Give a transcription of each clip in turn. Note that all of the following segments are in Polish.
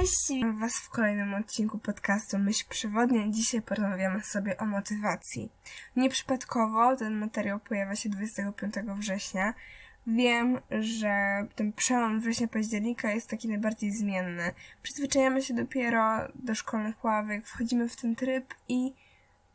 Cześć, witam Was w kolejnym odcinku podcastu Myśl Przewodnia. Dzisiaj porozmawiamy sobie o motywacji. Nieprzypadkowo ten materiał pojawia się 25 września. Wiem, że ten przełom września-października jest taki najbardziej zmienny. Przyzwyczajamy się dopiero do szkolnych ławek, wchodzimy w ten tryb i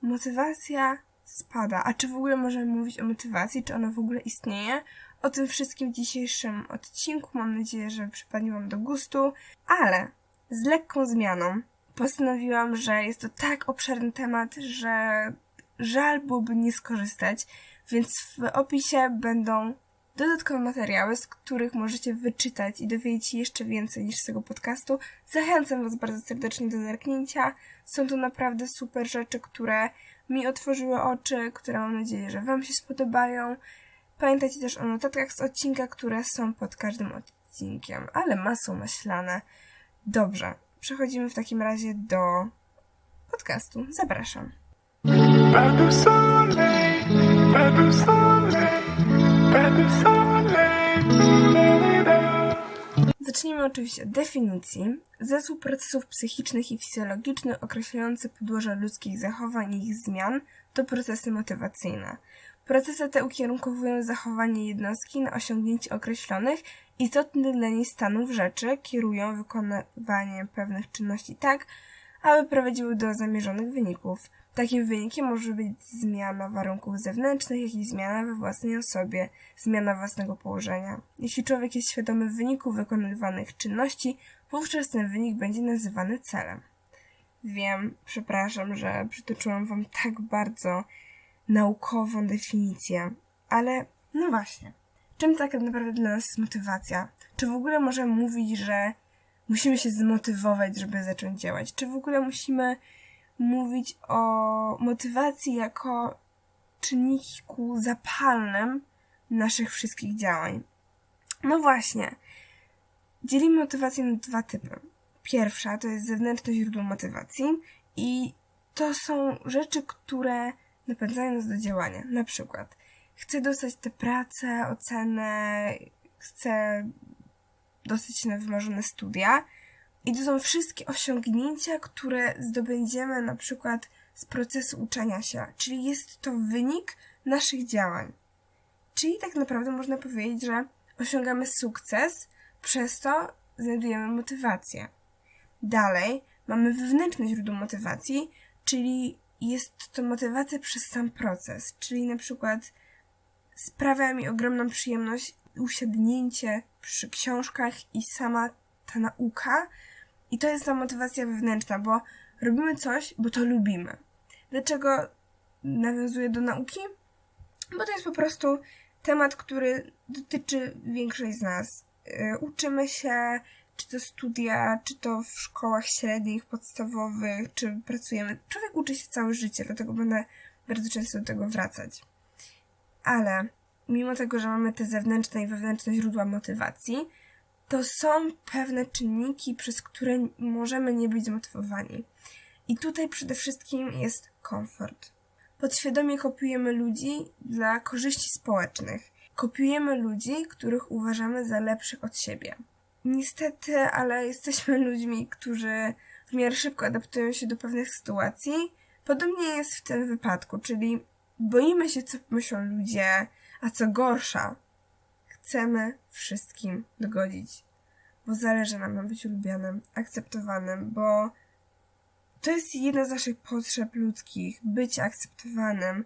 motywacja spada. A czy w ogóle możemy mówić o motywacji? Czy ona w ogóle istnieje? O tym wszystkim w dzisiejszym odcinku. Mam nadzieję, że przypadnie Wam do gustu. Ale z lekką zmianą postanowiłam, że jest to tak obszerny temat, że żal byłoby nie skorzystać, więc w opisie będą dodatkowe materiały, z których możecie wyczytać i dowiedzieć się jeszcze więcej niż z tego podcastu. Zachęcam Was bardzo serdecznie do zerknięcia. Są to naprawdę super rzeczy, które mi otworzyły oczy, które mam nadzieję, że Wam się spodobają. Pamiętajcie też o notatkach z odcinka, które są pod każdym odcinkiem, ale masą maślane. Dobrze, przechodzimy w takim razie do podcastu. Zapraszam. Pas de soleil, pas de soleil. Zacznijmy oczywiście od definicji. Zespół procesów psychicznych i fizjologicznych określający podłoże ludzkich zachowań i ich zmian to procesy motywacyjne. Procesy te ukierunkowują zachowanie jednostki na osiągnięcie określonych, istotnych dla niej stanów rzeczy, kierują wykonywanie pewnych czynności tak, aby prowadziły do zamierzonych wyników. Takim wynikiem może być zmiana warunków zewnętrznych, jak i zmiana we własnej osobie, zmiana własnego położenia. Jeśli człowiek jest świadomy wyniku wykonywanych czynności, wówczas ten wynik będzie nazywany celem. Wiem, przepraszam, że przytoczyłam Wam tak bardzo naukową definicję, ale no właśnie, czym tak naprawdę dla nas jest motywacja? Czy w ogóle możemy mówić, że musimy się zmotywować, żeby zacząć działać? Czy w ogóle musimy mówić o motywacji jako czynniku zapalnym naszych wszystkich działań? No właśnie, dzielimy motywację na dwa typy. Pierwsza to jest zewnętrzne źródło motywacji i to są rzeczy, które napędzają nas do działania. Na przykład chcę dostać tę pracę, ocenę, chcę dostać się na wymarzone studia i to są wszystkie osiągnięcia, które zdobędziemy na przykład z procesu uczenia się, czyli jest to wynik naszych działań. Czyli tak naprawdę można powiedzieć, że osiągamy sukces, przez to znajdujemy motywację. Dalej mamy wewnętrzne źródło motywacji, czyli jest to motywacja przez sam proces, czyli na przykład sprawia mi ogromną przyjemność usiadnięcie przy książkach i sama ta nauka. I to jest ta motywacja wewnętrzna, bo robimy coś, bo to lubimy. Dlaczego nawiązuję do nauki? Bo to jest po prostu temat, który dotyczy większość z nas. Yy, Uczymy się, czy to studia, czy to w szkołach średnich, podstawowych, czy pracujemy. Człowiek uczy się całe życie, dlatego będę bardzo często do tego wracać. Ale mimo tego, że mamy te zewnętrzne i wewnętrzne źródła motywacji, to są pewne czynniki, przez które możemy nie być zmotywowani. I tutaj przede wszystkim jest komfort. Podświadomie kopiujemy ludzi dla korzyści społecznych. Kopiujemy ludzi, których uważamy za lepszych od siebie. Niestety, ale jesteśmy ludźmi, którzy w miarę szybko adaptują się do pewnych sytuacji. Podobnie jest w tym wypadku, czyli boimy się, co myślą ludzie, a co gorsza, chcemy wszystkim dogodzić, bo zależy nam na być lubianym, akceptowanym, bo to jest jedna z naszych potrzeb ludzkich, być akceptowanym.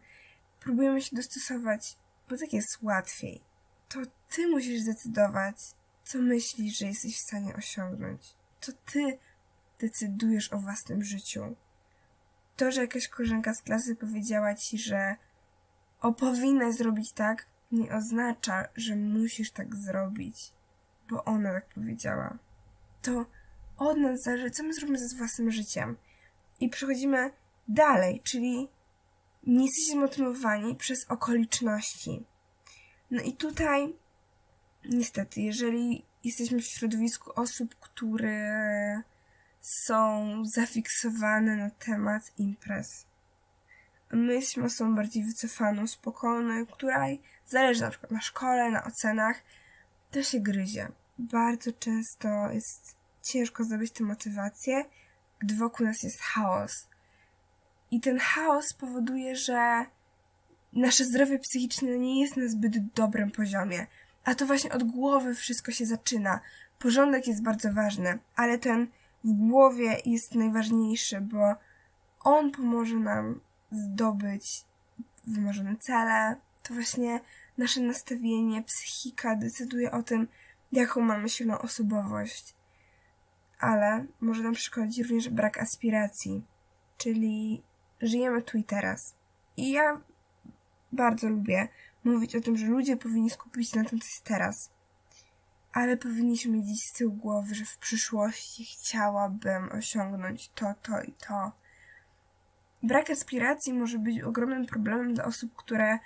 Próbujemy się dostosować, bo tak jest łatwiej. To ty musisz zdecydować, co myślisz, że jesteś w stanie osiągnąć. To ty decydujesz o własnym życiu. To, że jakaś koleżanka z klasy powiedziała ci, że o powinnaś zrobić tak, nie oznacza, że musisz tak zrobić, bo ona tak powiedziała. To od nas zależy, co my zrobimy ze własnym życiem. I przechodzimy dalej, czyli nie jesteście zmotywowani przez okoliczności. No i tutaj, niestety, jeżeli jesteśmy w środowisku osób, które są zafiksowane na temat imprez, my jesteśmy osobą bardziej wycofaną, spokojną, której zależy na przykład na szkole, na ocenach, to się gryzie. Bardzo często jest ciężko zdobyć tę motywację, gdy wokół nas jest chaos. I ten chaos powoduje, że nasze zdrowie psychiczne nie jest na zbyt dobrym poziomie. A to właśnie od głowy wszystko się zaczyna. Porządek jest bardzo ważny, ale ten w głowie jest najważniejszy, bo on pomoże nam zdobyć wymarzone cele. To właśnie nasze nastawienie, psychika decyduje o tym, jaką mamy silną osobowość. Ale może nam przeszkodzić również brak aspiracji, czyli żyjemy tu i teraz. I ja bardzo lubię mówić o tym, że ludzie powinni skupić się na tym, co jest teraz. Ale powinniśmy mieć z tyłu głowy, że w przyszłości chciałabym osiągnąć to, to i to. Brak aspiracji może być ogromnym problemem dla osób, które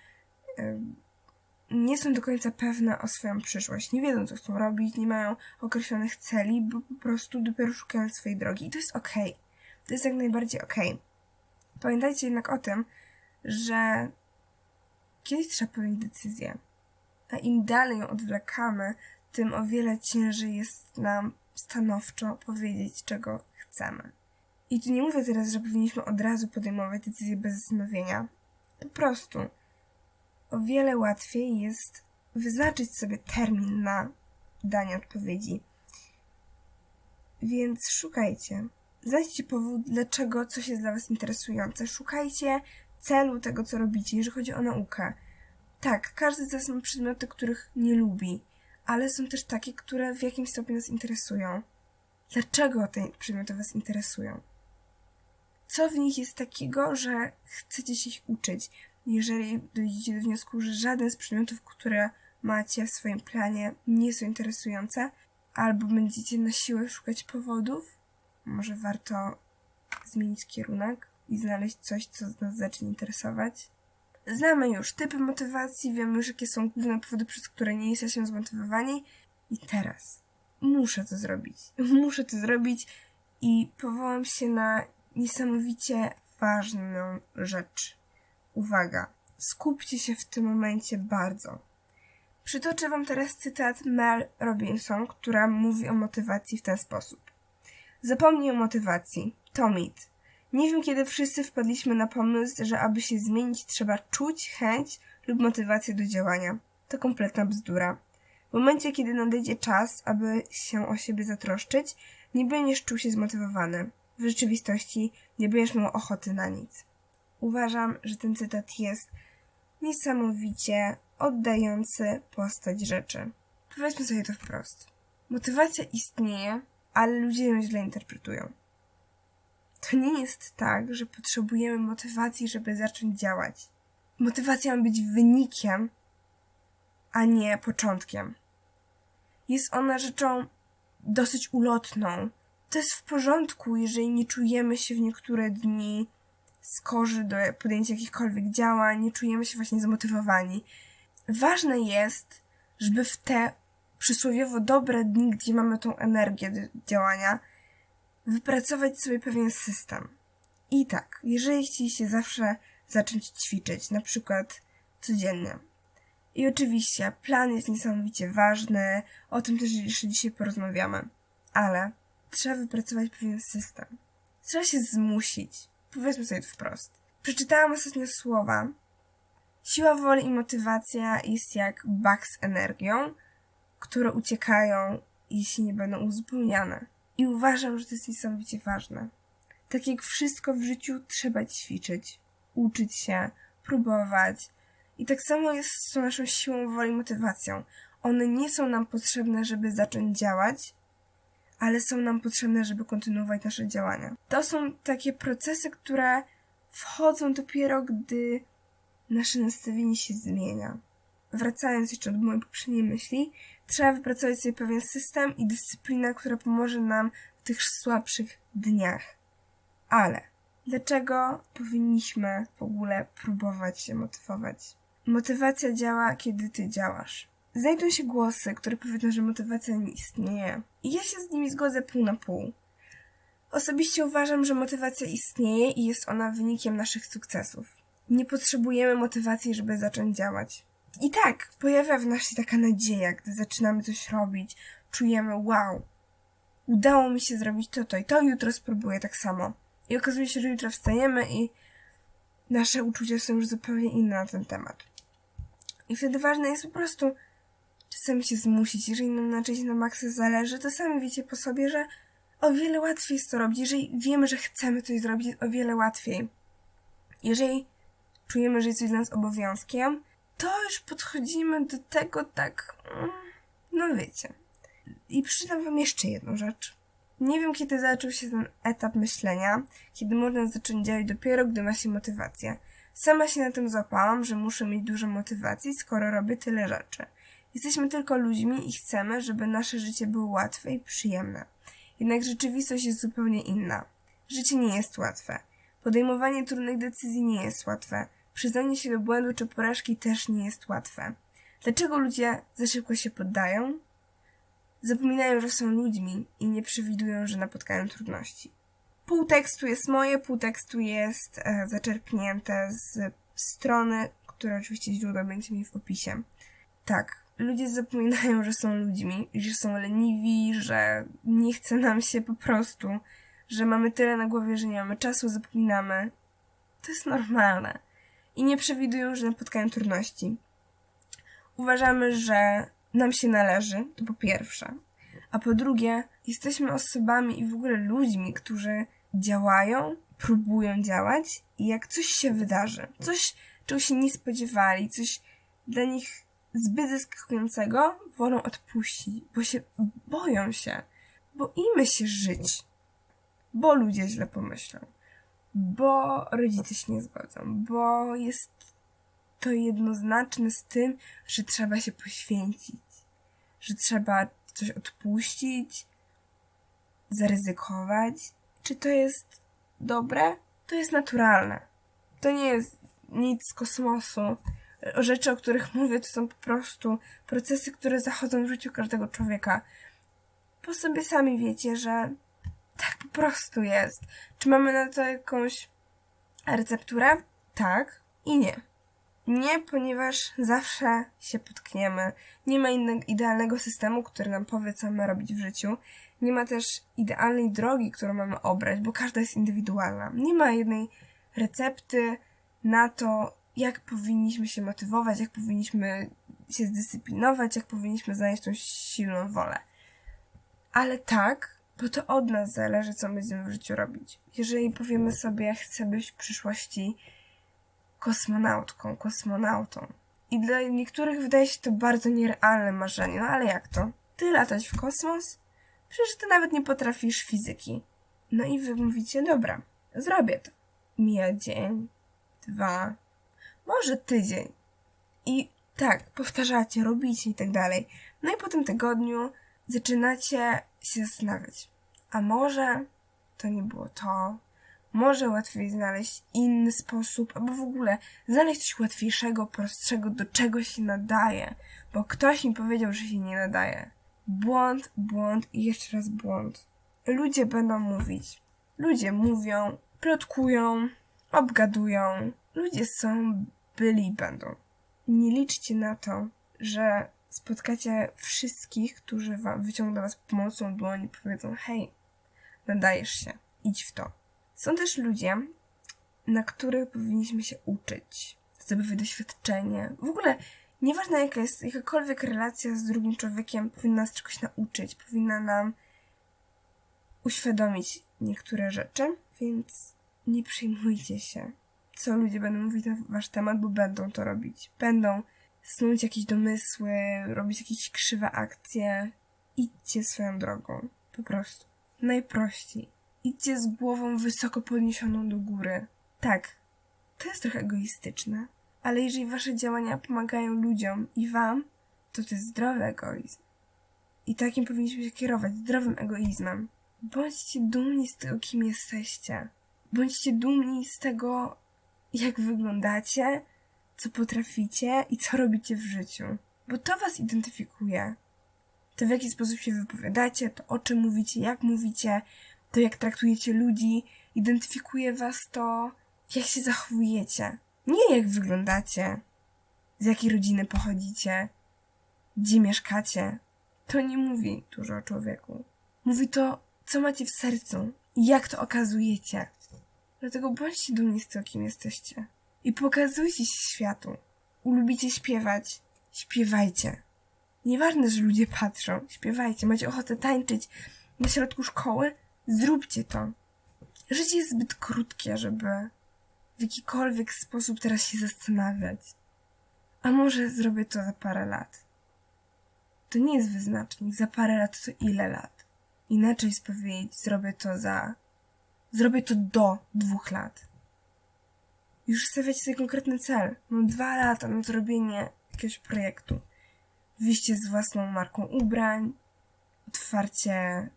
nie są do końca pewne o swoją przyszłość. Nie wiedzą, co chcą robić, nie mają określonych celi, bo po prostu dopiero szukają swojej drogi. I to jest okej. To jest jak najbardziej okej. Pamiętajcie jednak o tym, że kiedyś trzeba podjąć decyzję. A im dalej ją odwlekamy, tym o wiele ciężej jest nam stanowczo powiedzieć, czego chcemy. I tu nie mówię teraz, że powinniśmy od razu podejmować decyzje bez zastanowienia. Po prostu o wiele łatwiej jest wyznaczyć sobie termin na danie odpowiedzi. Więc szukajcie. Znajdźcie powód, dlaczego coś jest dla Was interesujące. Szukajcie celu tego, co robicie, jeżeli chodzi o naukę. Tak, każdy z nas ma przedmioty, których nie lubi, ale są też takie, które w jakimś stopniu nas interesują. Dlaczego te przedmioty Was interesują? Co w nich jest takiego, że chcecie się ich uczyć? Jeżeli dojdziecie do wniosku, że żaden z przedmiotów, które macie w swoim planie, nie są interesujące, albo będziecie na siłę szukać powodów, może warto zmienić kierunek i znaleźć coś, co nas zacznie interesować. Znamy już typy motywacji, wiemy już, jakie są główne powody, przez które nie jesteśmy zmotywowani. I teraz muszę to zrobić. Muszę to zrobić i powołam się na niesamowicie ważną rzecz. Uwaga, skupcie się w tym momencie bardzo. Przytoczę Wam teraz cytat Mel Robinson, która mówi o motywacji w ten sposób. Zapomnij o motywacji. To mit. Nie wiem, kiedy wszyscy wpadliśmy na pomysł, że aby się zmienić, trzeba czuć chęć lub motywację do działania. To kompletna bzdura. W momencie, kiedy nadejdzie czas, aby się o siebie zatroszczyć, nie będziesz czuł się zmotywowany. W rzeczywistości nie będziesz miał ochoty na nic. Uważam, że ten cytat jest niesamowicie oddający postać rzeczy. Powiedzmy sobie to wprost. Motywacja istnieje, ale ludzie ją źle interpretują. To nie jest tak, że potrzebujemy motywacji, żeby zacząć działać. Motywacja ma być wynikiem, a nie początkiem. Jest ona rzeczą dosyć ulotną. To jest w porządku, jeżeli nie czujemy się w niektóre dni skorzy do podjęcia jakichkolwiek działań, nie czujemy się właśnie zmotywowani. Ważne jest, żeby w te przysłowiowo dobre dni, gdzie mamy tą energię do działania, wypracować sobie pewien system. I tak, jeżeli chcieliście zawsze zacząć ćwiczyć, na przykład codziennie. I oczywiście plan jest niesamowicie ważny, o tym też jeszcze dzisiaj porozmawiamy, ale trzeba wypracować pewien system. Trzeba się zmusić. Powiedzmy sobie to wprost. Przeczytałam ostatnio słowa. Siła woli i motywacja jest jak bak z energią, które uciekają, jeśli nie będą uzupełniane. I uważam, że to jest niesamowicie ważne. Tak jak wszystko w życiu trzeba ćwiczyć, uczyć się, próbować. I tak samo jest z tą naszą siłą woli i motywacją. One nie są nam potrzebne, żeby zacząć działać, ale są nam potrzebne, żeby kontynuować nasze działania. To są takie procesy, które wchodzą dopiero, gdy nasze nastawienie się zmienia. Wracając jeszcze do mojej poprzedniej myśli, trzeba wypracować sobie pewien system i dyscyplinę, która pomoże nam w tych słabszych dniach. Ale dlaczego powinniśmy w ogóle próbować się motywować? Motywacja działa, kiedy ty działasz. Znajdą się głosy, które powiedzą, że motywacja nie istnieje. I ja się z nimi zgodzę pół na pół. Osobiście uważam, że motywacja istnieje i jest ona wynikiem naszych sukcesów. Nie potrzebujemy motywacji, żeby zacząć działać. I tak, pojawia w nas się taka nadzieja, gdy zaczynamy coś robić, czujemy wow. udało mi się zrobić to, to i to, jutro spróbuję tak samo. I okazuje się, że jutro wstajemy i nasze uczucia są już zupełnie inne na ten temat. I wtedy ważne jest po prostu czasami się zmusić. Jeżeli nam na czymś na maksa zależy, to sami wiecie po sobie, że o wiele łatwiej jest to robić. Jeżeli wiemy, że chcemy coś zrobić, o wiele łatwiej. Jeżeli czujemy, że jest coś dla nas obowiązkiem, to już podchodzimy do tego tak, mm, no wiecie. I przeczytam wam jeszcze jedną rzecz. Nie wiem, kiedy zaczął się ten etap myślenia, kiedy można zacząć działać dopiero, gdy ma się motywację. Sama się na tym złapałam, że muszę mieć dużo motywacji, skoro robię tyle rzeczy. Jesteśmy tylko ludźmi i chcemy, żeby nasze życie było łatwe i przyjemne. Jednak rzeczywistość jest zupełnie inna. Życie nie jest łatwe. Podejmowanie trudnych decyzji nie jest łatwe. Przyznanie się do błędu czy porażki też nie jest łatwe. Dlaczego ludzie za szybko się poddają? Zapominają, że są ludźmi i nie przewidują, że napotkają trudności. Pół tekstu jest moje, pół tekstu jest e, zaczerpnięte z strony, które oczywiście źródło będzie mi w opisie. Tak, ludzie zapominają, że są ludźmi, że są leniwi, że nie chce nam się po prostu, że mamy tyle na głowie, że nie mamy czasu, zapominamy. To jest normalne. I nie przewidują, że napotkają trudności. Uważamy, że nam się należy, to po pierwsze. A po drugie, jesteśmy osobami i w ogóle ludźmi, którzy działają, próbują działać i jak coś się wydarzy, coś, czego się nie spodziewali, coś dla nich zbyt zaskakującego, wolą odpuścić, bo się boją się. Boimy się żyć, bo ludzie źle pomyślą, bo rodzice się nie zgodzą, bo jest to jednoznaczne z tym, że trzeba się poświęcić, że trzeba coś odpuścić, zaryzykować. Czy to jest dobre? To jest naturalne. To nie jest nic z kosmosu. Rzeczy, o których mówię, to są po prostu procesy, które zachodzą w życiu każdego człowieka. Po sobie sami wiecie, że tak po prostu jest. Czy mamy na to jakąś recepturę? Tak i nie. Nie, ponieważ zawsze się potkniemy. Nie ma innego, idealnego systemu, który nam powie, co mamy robić w życiu. Nie ma też idealnej drogi, którą mamy obrać, bo każda jest indywidualna. Nie ma jednej recepty na to, jak powinniśmy się motywować, jak powinniśmy się zdyscyplinować, jak powinniśmy znaleźć tą silną wolę. Ale tak, bo to od nas zależy, co będziemy w życiu robić. Jeżeli powiemy sobie, chcę być w przyszłości kosmonautką, kosmonautą. I dla niektórych wydaje się to bardzo nierealne marzenie. No ale jak to? Ty latać w kosmos? Przecież ty nawet nie potrafisz fizyki. No i wy mówicie, dobra, zrobię to. Mija dzień, dwa, może tydzień. I tak, powtarzacie, robicie i tak dalej. No i po tym tygodniu zaczynacie się zastanawiać. A może to nie było to, może łatwiej znaleźć inny sposób, albo w ogóle znaleźć coś łatwiejszego, prostszego, do czego się nadaje, bo ktoś mi powiedział, że się nie nadaje. Błąd, błąd i jeszcze raz błąd. Ludzie będą mówić. Ludzie mówią, plotkują, obgadują. Ludzie są, byli i będą. Nie liczcie na to, że spotkacie wszystkich, którzy wam wyciągną was pomocą dłoni i powiedzą hej, nadajesz się, idź w to. Są też ludzie, na których powinniśmy się uczyć, zdobywać doświadczenie. W ogóle nieważne jaka jest jakakolwiek relacja z drugim człowiekiem, powinna nas czegoś nauczyć, powinna nam uświadomić niektóre rzeczy, więc nie przejmujcie się, co ludzie będą mówić na wasz temat, bo będą to robić. Będą snuć jakieś domysły, robić jakieś krzywe akcje. Idźcie swoją drogą. Po prostu. Najprościej. Idźcie z głową wysoko podniesioną do góry. Tak, to jest trochę egoistyczne, ale jeżeli wasze działania pomagają ludziom i wam, to to jest zdrowy egoizm. I takim powinniśmy się kierować, zdrowym egoizmem. Bądźcie dumni z tego, kim jesteście. Bądźcie dumni z tego, jak wyglądacie, co potraficie i co robicie w życiu. Bo to was identyfikuje. To w jaki sposób się wypowiadacie, to o czym mówicie, jak mówicie, to jak traktujecie ludzi, identyfikuje was to, jak się zachowujecie. Nie jak wyglądacie, z jakiej rodziny pochodzicie, gdzie mieszkacie. To nie mówi dużo o człowieku. Mówi to, co macie w sercu i jak to okazujecie. Dlatego bądźcie dumni z tego, kim jesteście. I pokazujcie się światu. Ulubicie śpiewać? Śpiewajcie. Nieważne, że ludzie patrzą. Śpiewajcie. Macie ochotę tańczyć na środku szkoły? Zróbcie to. Życie jest zbyt krótkie, żeby w jakikolwiek sposób teraz się zastanawiać. A może zrobię to za parę lat. To nie jest wyznacznik. Za parę lat to ile lat? Inaczej jest powiedzieć, zrobię to za. Zrobię to do dwóch lat. Już stawiacie sobie konkretny cel. Mam dwa lata na zrobienie jakiegoś projektu. Wyjście z własną marką ubrań, otwarcie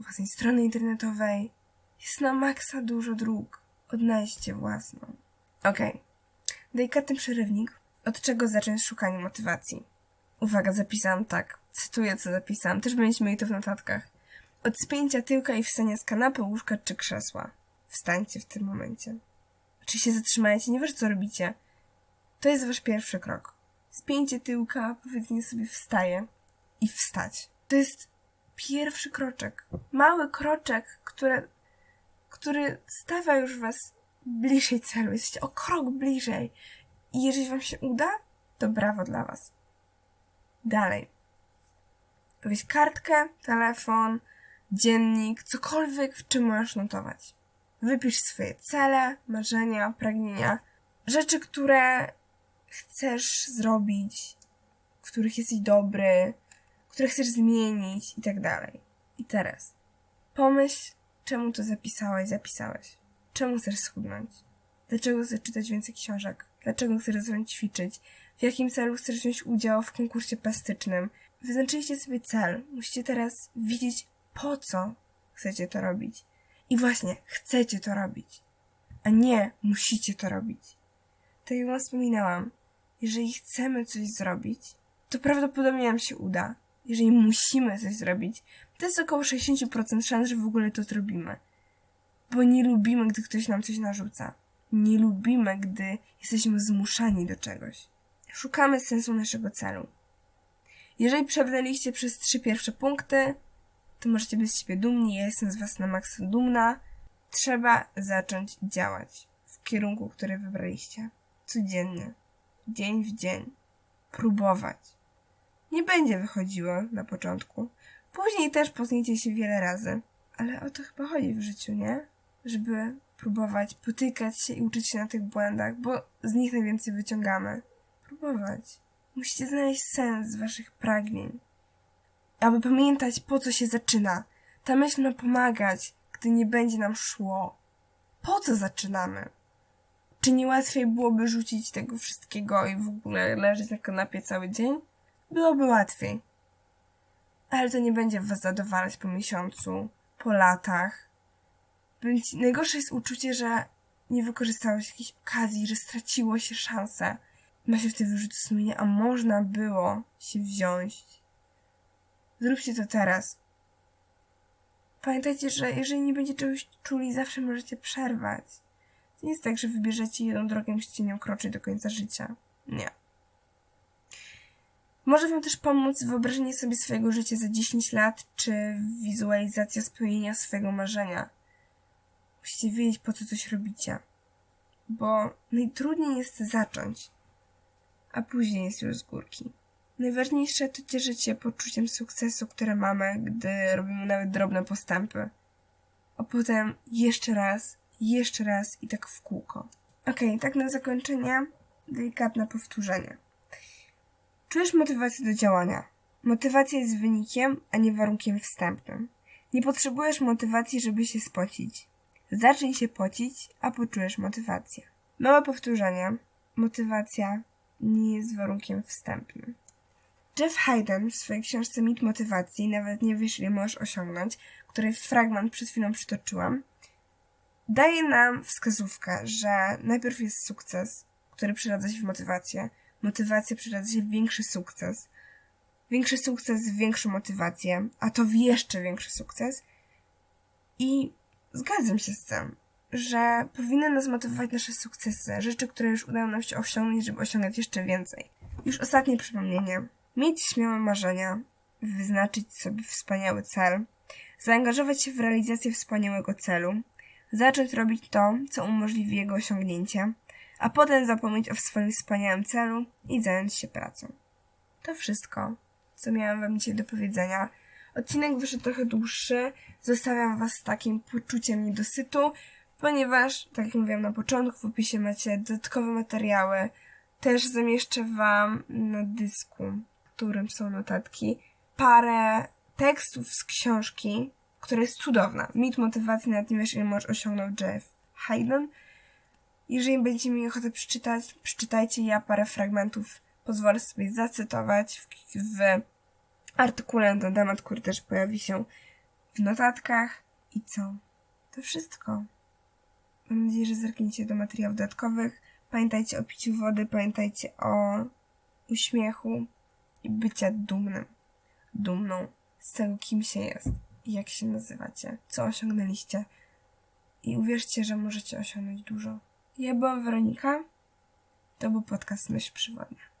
własnej strony internetowej. Jest na maksa dużo dróg. Odnaleźcie własną. Okej. Delikatny przerywnik. Od czego zacząć szukanie motywacji? Uwaga, zapisałam tak. Cytuję, co zapisałam. Też będziecie mieli to w notatkach. Od spięcia tyłka i wstania z kanapy, łóżka czy krzesła. Wstańcie w tym momencie. Czy się zatrzymajcie, nie wiesz co robicie. To jest wasz pierwszy krok. Spięcie tyłka, powiedzenie sobie wstaję i wstać. To jest pierwszy kroczek. Mały kroczek, który, który stawia już was bliżej celu. Jesteście o krok bliżej. I jeżeli wam się uda, to brawo dla was. Dalej. Weź kartkę, telefon, dziennik, cokolwiek, w czym możesz notować. Wypisz swoje cele, marzenia, pragnienia, rzeczy, które chcesz zrobić, w których jesteś dobry, które chcesz zmienić i tak dalej. I teraz pomyśl, czemu to zapisałeś, zapisałeś. Czemu chcesz schudnąć? Dlaczego chcesz czytać więcej książek? Dlaczego chcesz zacząć ćwiczyć? W jakim celu chcesz wziąć udział w konkursie plastycznym? Wyznaczyliście sobie cel. Musicie teraz widzieć, po co chcecie to robić. I właśnie, chcecie to robić. A nie musicie to robić. Tak jak wam wspominałam, jeżeli chcemy coś zrobić, to prawdopodobnie nam się uda. Jeżeli musimy coś zrobić, to jest około 60% szans, że w ogóle to zrobimy. Bo nie lubimy, gdy ktoś nam coś narzuca. Nie lubimy, gdy jesteśmy zmuszani do czegoś. Szukamy sensu naszego celu. Jeżeli przebrnęliście przez trzy pierwsze punkty, to możecie być z siebie dumni. Ja jestem z Was na maksa dumna. Trzeba zacząć działać w kierunku, który wybraliście. Codziennie. Dzień w dzień. Próbować. Nie będzie wychodziło na początku. Później też potkniecie się wiele razy. Ale o to chyba chodzi w życiu, nie? Żeby próbować, potykać się i uczyć się na tych błędach, bo z nich najwięcej wyciągamy. Próbować. Musicie znaleźć sens waszych pragnień. Aby pamiętać, po co się zaczyna. Ta myśl ma pomagać, gdy nie będzie nam szło. Po co zaczynamy? Czy nie łatwiej byłoby rzucić tego wszystkiego i w ogóle leżeć na kanapie cały dzień? Byłoby łatwiej. Ale to nie będzie was zadowalać po miesiącu, po latach. Najgorsze jest uczucie, że nie wykorzystało się jakiejś okazji, że straciło się szansę. Ma się w tym wyrzuty sumienia, a można było się wziąć. Zróbcie to teraz. Pamiętajcie, że jeżeli nie będziecie czegoś czuli, zawsze możecie przerwać. To nie jest tak, że wybierzecie jedną drogę i musicie nią kroczyć do końca życia. Nie. Może Wam też pomóc wyobrażenie sobie swojego życia za 10 lat, czy wizualizacja spełnienia swojego marzenia. Musicie wiedzieć, po co coś robicie. Bo najtrudniej jest zacząć, a później jest już z górki. Najważniejsze to cieszyć się poczuciem sukcesu, które mamy, gdy robimy nawet drobne postępy. A potem jeszcze raz, jeszcze raz i tak w kółko. Okej, okay, tak na zakończenie delikatne powtórzenie. Czujesz motywację do działania. Motywacja jest wynikiem, a nie warunkiem wstępnym. Nie potrzebujesz motywacji, żeby się spocić. Zacznij się pocić, a poczujesz motywację. Małe powtórzenie. Motywacja nie jest warunkiem wstępnym. Jeff Hayden w swojej książce Mit Motywacji, nawet nie wiesz, ile możesz osiągnąć, której fragment przed chwilą przytoczyłam, daje nam wskazówkę, że najpierw jest sukces, który przeradza się w motywację. Motywacja przeradza się w większy sukces. Większy sukces w większą motywację, a to w jeszcze większy sukces. I zgadzam się z tym, że powinny nas motywować nasze sukcesy, rzeczy, które już udało nam się osiągnąć, żeby osiągać jeszcze więcej. Już ostatnie przypomnienie. Mieć śmiałe marzenia, wyznaczyć sobie wspaniały cel, zaangażować się w realizację wspaniałego celu, zacząć robić to, co umożliwi jego osiągnięcie, a potem zapomnieć o swoim wspaniałym celu i zająć się pracą. To wszystko, co miałam Wam dzisiaj do powiedzenia. Odcinek wyszedł trochę dłuższy. Zostawiam Was z takim poczuciem niedosytu, ponieważ, tak jak mówiłam na początku, w opisie macie dodatkowe materiały. Też zamieszczę Wam na dysku, którym są notatki, parę tekstów z książki, która jest cudowna. Mit motywacji na tym, ile możesz osiągnął Jeff Haydn. Jeżeli będziecie mieli ochotę przeczytać, przeczytajcie. Ja parę fragmentów pozwolę sobie zacytować w, w artykule na ten temat, który też pojawi się w notatkach. I co? To wszystko. Mam nadzieję, że zerkniecie do materiałów dodatkowych. Pamiętajcie o piciu wody, pamiętajcie o uśmiechu i bycia dumnym, dumną z tego, kim się jest jak się nazywacie, co osiągnęliście. I uwierzcie, że możecie osiągnąć dużo. Ja byłam Weronika. To był podcast Myśl Przywodnia.